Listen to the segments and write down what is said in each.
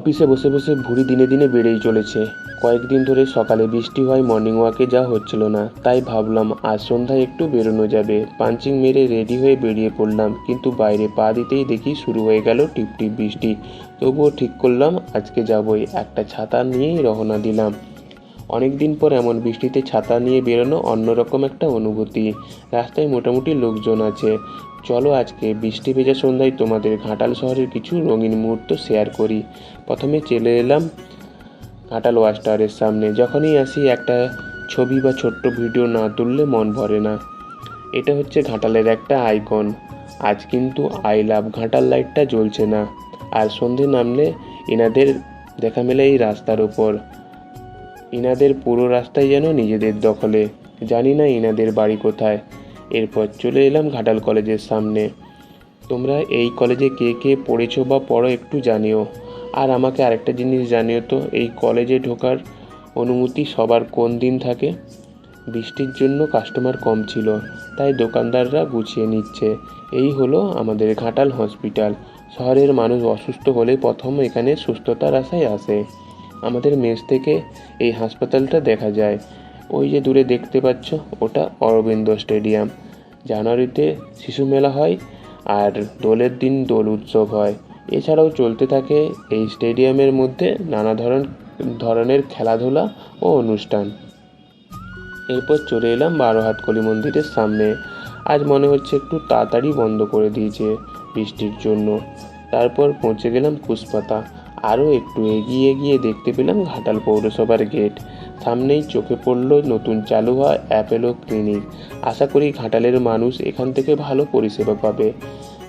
অফিসে বসে বসে ভুঁড়ি দিনে দিনে বেড়েই চলেছে। কয়েকদিন ধরে সকালে বৃষ্টি হয় মর্নিং ওয়াকে যা হচ্ছিল না। তাই ভাবলাম, আজ সন্ধ্যায় একটু বেরোনো যাবে। পাঞ্চিং মেরে রেডি হয়ে বেরিয়ে পড়লাম, কিন্তু বাইরে পা দিতেই দেখি শুরু হয়ে গেল টিপটিপ বৃষ্টি। তবুও ঠিক করলাম, আজকে যাবই। একটা ছাতা নিয়েই রওনা দিলাম। অনেক দিন পর এমন বৃষ্টিতে ছাতা নিয়ে বেরোনো অন্যরকম একটা অনুভূতি। রাস্তায় মোটামুটি লোকজন আছে। চলো আজকে বৃষ্টি ভেজা সন্ধ্যায় তোমাদের ঘাটাল শহরের কিছু রঙিন মুহূর্ত শেয়ার করি। প্রথমে চলে এলাম ঘাটাল ওয়াচ টাওয়ারের সামনে। যখনই আসি একটা ছবি বা ছোট্ট ভিডিও না তুললে মন ভরে না। এটা হচ্ছে ঘাটালের একটা আইকন। আজ কিন্তু আই লাভ ঘাটাল লাইটটা জ্বলছে না। আর সন্ধে নামলে এনাদের দেখা মেলে এই রাস্তার ওপর ইনাদের পুরো রাস্তাই যেন নিজেদের দখলে। জানি না ইনাদের বাড়ি কোথায়। এরপর চলে এলাম ঘাটাল কলেজের সামনে। তোমরা এই কলেজে কে কে পড়েছো বা পড়ো একটু জানিও। আর আমাকে আরেকটা জিনিস জানিও তো, এই কলেজে ঢোকার অনুমতি সবার কোন দিন থাকে? বৃষ্টির জন্য কাস্টমার কম ছিল, তাই দোকানদাররা গুছিয়ে নিচ্ছে। এই হলো আমাদের ঘাটাল হসপিটাল। শহরের মানুষ অসুস্থ হলে প্রথম এখানে সুস্থতার আশায় আসে। আমাদের মেস থেকে এই হাসপাতালটা দেখা যায়। ওই যে দূরে দেখতে পাচ্ছ, ওটা অরবিন্দ স্টেডিয়াম। জানুয়ারিতে শিশু মেলা হয় আর দোলের দিন দোল উৎসব হয়। এছাড়াও চলতে থাকে এই স্টেডিয়ামের মধ্যে নানা ধরন, ধরনের খেলাধুলা ও অনুষ্ঠান। এরপর চলে এলাম বারো কলি মন্দিরের সামনে। আজ মনে হচ্ছে একটু তাড়াতাড়ি বন্ধ করে দিয়েছে বৃষ্টির জন্য। তারপর পৌঁছে গেলাম কুসপাতা আরও একটু এগিয়ে গিয়ে দেখতে পেলাম ঘাটাল পৌরসভার গেট সামনেই চোখে পড়ল নতুন চালু হওয়া অ্যাপেলো ক্লিনিক আশা করি ঘাটালের মানুষ এখান থেকে ভালো পরিষেবা পাবে।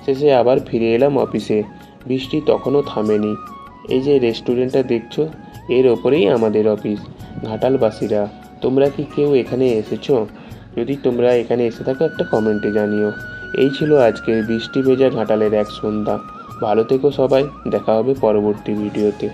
শেষে আবার ফিরে এলাম অফিসে বৃষ্টি তখনও থামেনি। এই যে রেস্টুরেন্টটা দেখছ, এর ওপরেই আমাদের অফিস ঘাটালবাসীরা। তোমরা কি কেউ এখানে এসেছ? যদি তোমরা এখানে এসে থাকো, একটা কমেন্টে জানিও। এই ছিল আজকের বৃষ্টি ভেজা ঘাটালের এক সন্ধ্যা। ভালো থেকো সবাই দেখা হবে পরবর্তী ভিডিওতে।